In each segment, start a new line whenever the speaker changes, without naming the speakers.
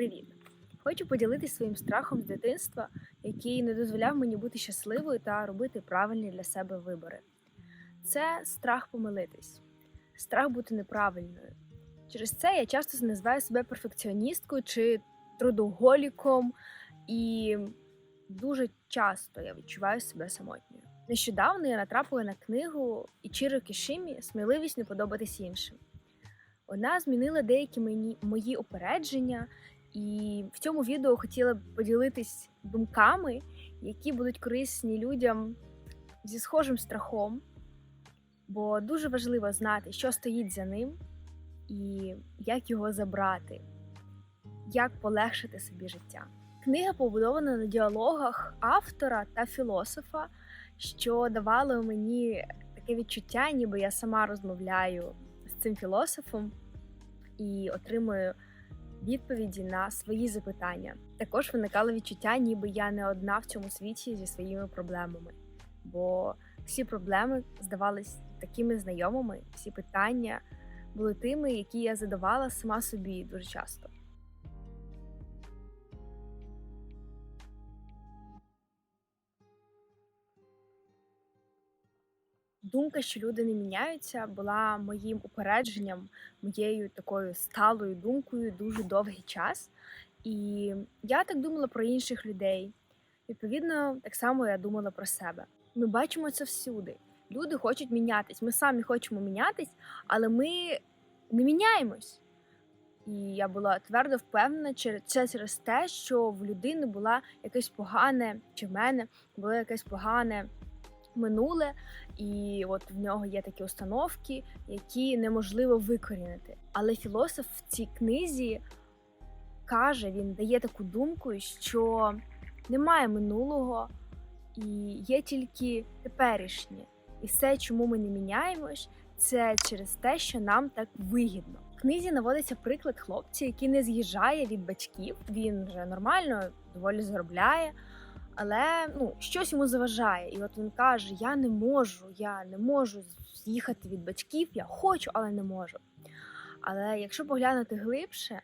Привіт! Хочу поділитися своїм страхом з дитинства, який не дозволяв мені бути щасливою та робити правильні для себе вибори. Це страх помилитись, страх бути неправильною. Через це я часто називаю себе перфекціоністкою чи трудоголіком, і дуже часто я відчуваю себе самотньою. Нещодавно я натрапила на книгу Ічіро Кішимі Сміливість не подобатись іншим. Вона змінила деякі мені, мої упередження, і в цьому відео хотіла б поділитись думками, які будуть корисні людям зі схожим страхом, бо дуже важливо знати, що стоїть за ним і як його забрати, як полегшити собі життя. Книга побудована на діалогах автора та філософа, що давало мені таке відчуття, ніби я сама розмовляю з цим філософом і отримую відповіді на свої запитання. Також виникало відчуття, ніби я не одна в цьому світі зі своїми проблемами, бо всі проблеми здавались такими знайомими, всі питання були тими, які я задавала сама собі дуже часто. Думка, що люди не міняються, була моїм упередженням, моєю такою сталою думкою дуже довгий час. І я так думала про інших людей. Відповідно, так само я думала про себе. Ми бачимо це всюди. Люди хочуть мінятись. Ми самі хочемо мінятись, але ми не міняємось. І я була твердо впевнена, це через те, що в людини була якесь погане, чи в мене було якесь погане минуле, і от в нього є такі установки, які неможливо викорінити. Але філософ в цій книзі каже, він дає таку думку, що немає минулого і є тільки теперішнє. І все, чому ми не міняємось, це через те, що нам так вигідно. В книзі наводиться приклад хлопця, який не з'їжджає від батьків. Він вже нормально, доволі заробляє але ну щось йому заважає. І от він каже: Я не можу, я не можу з'їхати від батьків, я хочу, але не можу. Але якщо поглянути глибше,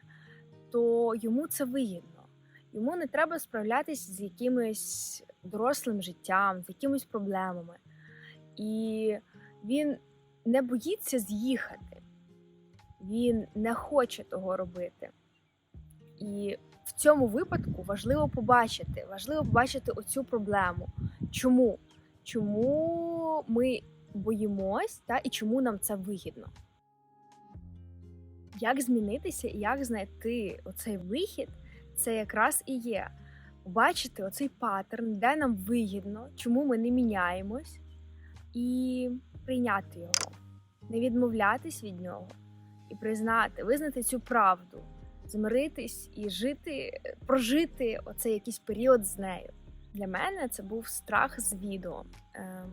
то йому це вигідно. Йому не треба справлятися з якимось дорослим життям, з якимись проблемами. І він не боїться з'їхати, він не хоче того робити. І в цьому випадку важливо побачити, важливо побачити оцю проблему. Чому? Чому ми боїмось та, і чому нам це вигідно? Як змінитися і як знайти оцей вихід, це якраз і є. Побачити оцей паттерн, де нам вигідно, чому ми не міняємось, і прийняти його, не відмовлятись від нього і признати, визнати цю правду змиритись і жити, прожити оцей якийсь період з нею. Для мене це був страх з відео. Е,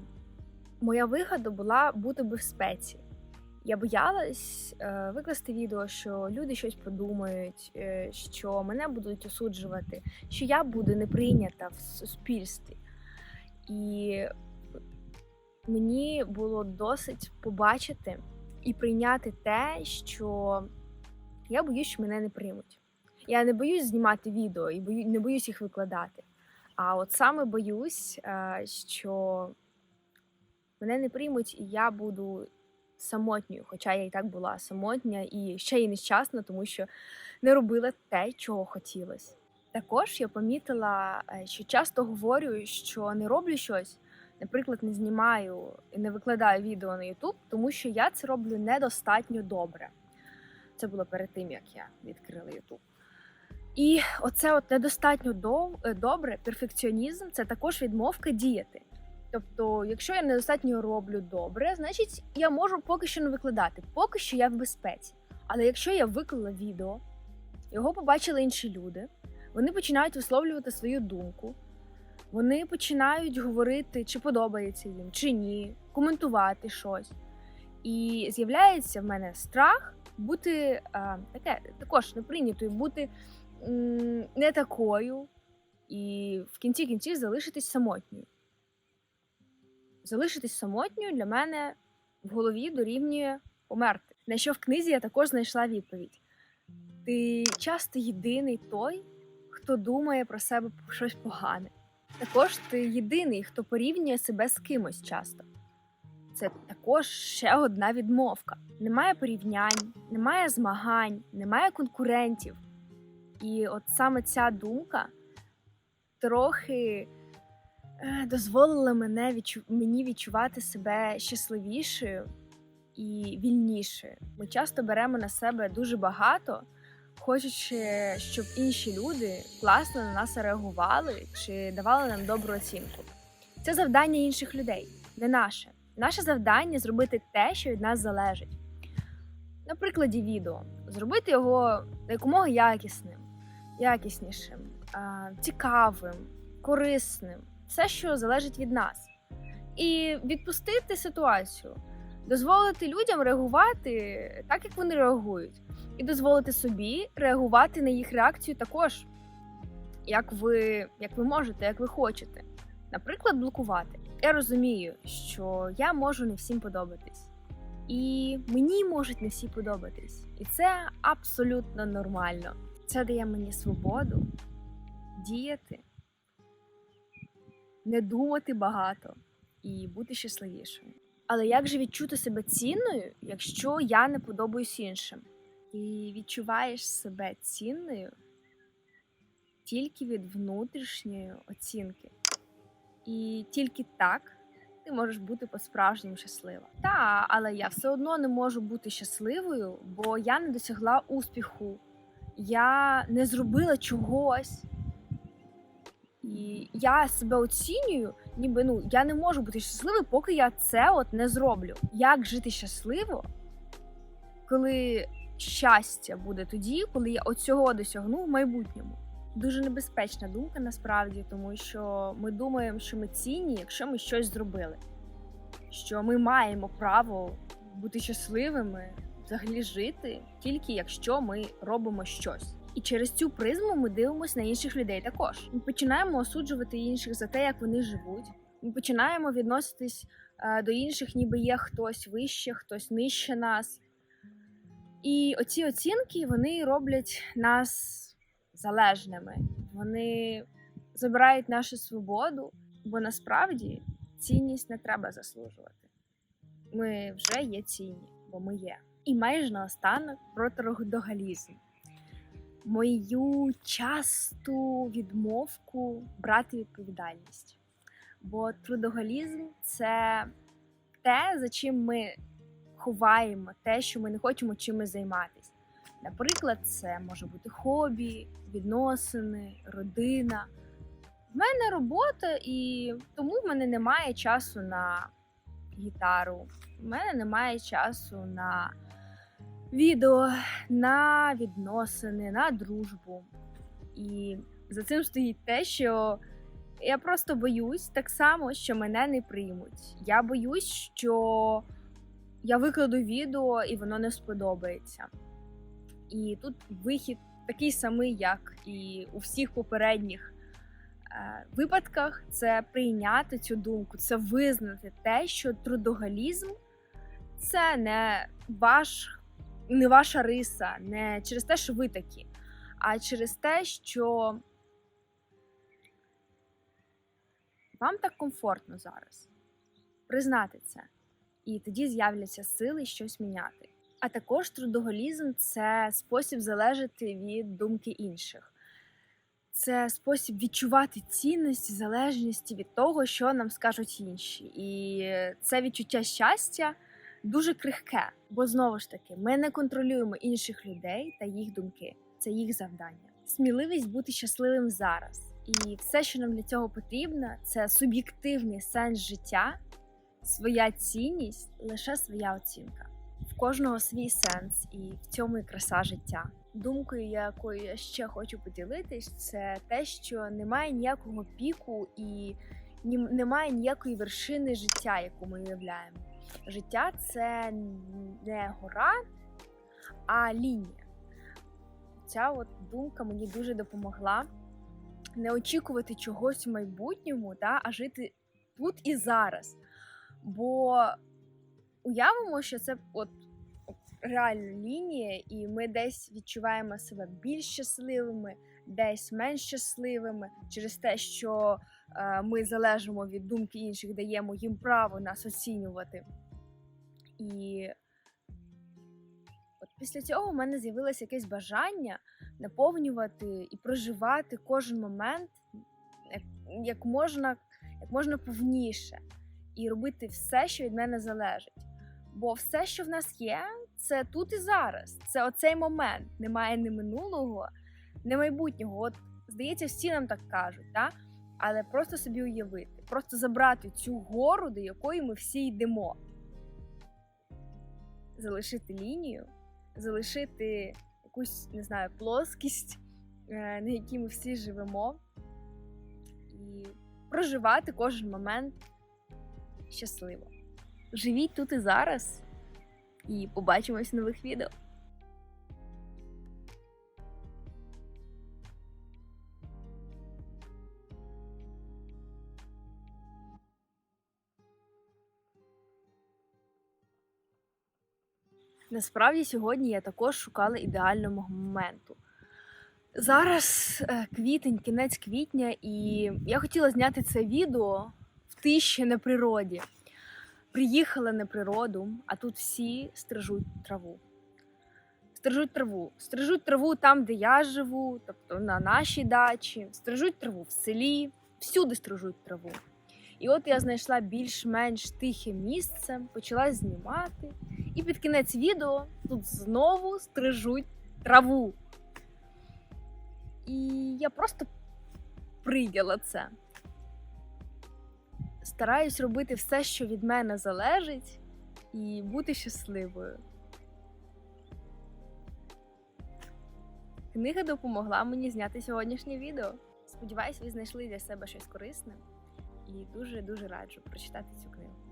моя вигода була бути безпеці. Я боялась е, викласти відео, що люди щось подумають, е, що мене будуть осуджувати, що я буду не прийнята в суспільстві. І мені було досить побачити і прийняти те, що я боюсь, що мене не приймуть. Я не боюсь знімати відео і бою, не боюсь їх викладати. А от саме боюсь, е, що мене не приймуть, і я буду самотньою, хоча я і так була самотня і ще й нещасна, тому що не робила те, чого хотілося. Також я помітила, е, що часто говорю, що не роблю щось, наприклад, не знімаю і не викладаю відео на YouTube, тому що я це роблю недостатньо добре. Це було перед тим, як я відкрила Ютуб. І оце от недостатньо е, добре, перфекціонізм це також відмовка діяти. Тобто, якщо я недостатньо роблю добре, значить я можу поки що не викладати, поки що я в безпеці. Але якщо я виклала відео, його побачили інші люди, вони починають висловлювати свою думку, вони починають говорити, чи подобається їм, чи ні, коментувати щось. І з'являється в мене страх бути а, таке також неприйнятою, бути м, не такою, і в кінці кінців залишитись самотньою. Залишитись самотньою для мене в голові дорівнює померти. На що в книзі я також знайшла відповідь. Ти часто єдиний той, хто думає про себе щось погане. Також ти єдиний, хто порівнює себе з кимось часто. Це також ще одна відмовка. Немає порівнянь, немає змагань, немає конкурентів. І от саме ця думка трохи е, дозволила мене відчу... мені відчувати себе щасливішою і вільнішою. Ми часто беремо на себе дуже багато, хочучи, щоб інші люди класно на нас реагували чи давали нам добру оцінку. Це завдання інших людей, не наше. Наше завдання зробити те, що від нас залежить. На прикладі відео, зробити його якомога якісним, якіснішим, цікавим, корисним, все, що залежить від нас. І відпустити ситуацію, дозволити людям реагувати так, як вони реагують, і дозволити собі реагувати на їх реакцію також, як ви, як ви можете, як ви хочете. Наприклад, блокувати. Я розумію, що я можу не всім подобатись, і мені можуть не всі подобатись. І це абсолютно нормально. Це дає мені свободу діяти, не думати багато і бути щасливішою. Але як же відчути себе цінною, якщо я не подобаюсь іншим? Ти відчуваєш себе цінною тільки від внутрішньої оцінки. І тільки так ти можеш бути по-справжньому щаслива. Та, але я все одно не можу бути щасливою, бо я не досягла успіху, я не зробила чогось. І я себе оцінюю, ніби ну я не можу бути щасливою, поки я це от не зроблю. Як жити щасливо, коли щастя буде тоді, коли я оцього досягну в майбутньому? Дуже небезпечна думка насправді, тому що ми думаємо, що ми цінні, якщо ми щось зробили, що ми маємо право бути щасливими, взагалі жити, тільки якщо ми робимо щось. І через цю призму ми дивимося на інших людей також. Ми починаємо осуджувати інших за те, як вони живуть. Ми починаємо відноситись е, до інших, ніби є хтось вище, хтось нижче нас. І оці оцінки вони роблять нас залежними. Вони забирають нашу свободу, бо насправді цінність не треба заслужувати. Ми вже є цінні, бо ми є. І майже наостанок про трудоголізм. Мою часту відмовку брати відповідальність. Бо трудоголізм це те, за чим ми ховаємо, те, що ми не хочемо чимось займатися. Наприклад, це може бути хобі, відносини, родина. В мене робота, і тому в мене немає часу на гітару, в мене немає часу на відео, на відносини, на дружбу. І за цим стоїть те, що я просто боюсь так само, що мене не приймуть. Я боюсь, що я викладу відео і воно не сподобається. І тут вихід такий самий, як і у всіх попередніх е, випадках, це прийняти цю думку, це визнати те, що трудоголізм це не ваш, не ваша риса, не через те, що ви такі, а через те, що вам так комфортно зараз. Признати це. І тоді з'являться сили щось міняти. А також трудоголізм це спосіб залежати від думки інших. Це спосіб відчувати цінність, залежність від того, що нам скажуть інші. І це відчуття щастя дуже крихке, бо знову ж таки ми не контролюємо інших людей та їх думки. Це їх завдання. Сміливість бути щасливим зараз. І все, що нам для цього потрібно, це суб'єктивний сенс життя, своя цінність, лише своя оцінка. Кожного свій сенс, і в цьому і краса життя. Думкою, якою я ще хочу поділитись, це те, що немає ніякого піку і немає ніякої вершини життя, яку ми уявляємо. Життя це не гора, а лінія. Ця от думка мені дуже допомогла не очікувати чогось в майбутньому, да, а жити тут і зараз. Бо уявимо, що це от реально лінія, і ми десь відчуваємо себе більш щасливими, десь менш щасливими через те, що е, ми залежимо від думки інших, даємо їм право нас оцінювати. І от після цього в мене з'явилося якесь бажання наповнювати і проживати кожен момент як, можна, як можна повніше, і робити все, що від мене залежить. Бо все, що в нас є, це тут і зараз. Це оцей момент. Немає ні минулого, ні майбутнього. От здається, всі нам так кажуть, та? але просто собі уявити, просто забрати цю гору, до якої ми всі йдемо. Залишити лінію, залишити якусь, не знаю, плоскість, е, на якій ми всі живемо, і проживати кожен момент щасливо. Живіть тут і зараз, і побачимось в нових відео. Насправді сьогодні я також шукала ідеального моменту. Зараз е, квітень, кінець квітня, і я хотіла зняти це відео в тиші на природі. Приїхала на природу, а тут всі стрижуть траву. Стрижуть траву. Стрижуть траву там, де я живу, тобто на нашій дачі, стрижуть траву в селі, всюди стрижуть траву. І от я знайшла більш-менш тихе місце, почала знімати. І під кінець відео тут знову стрижуть траву. І я просто прийняла це. Стараюсь робити все, що від мене залежить, і бути щасливою. Книга допомогла мені зняти сьогоднішнє відео. Сподіваюсь, ви знайшли для себе щось корисне і дуже-дуже раджу прочитати цю книгу.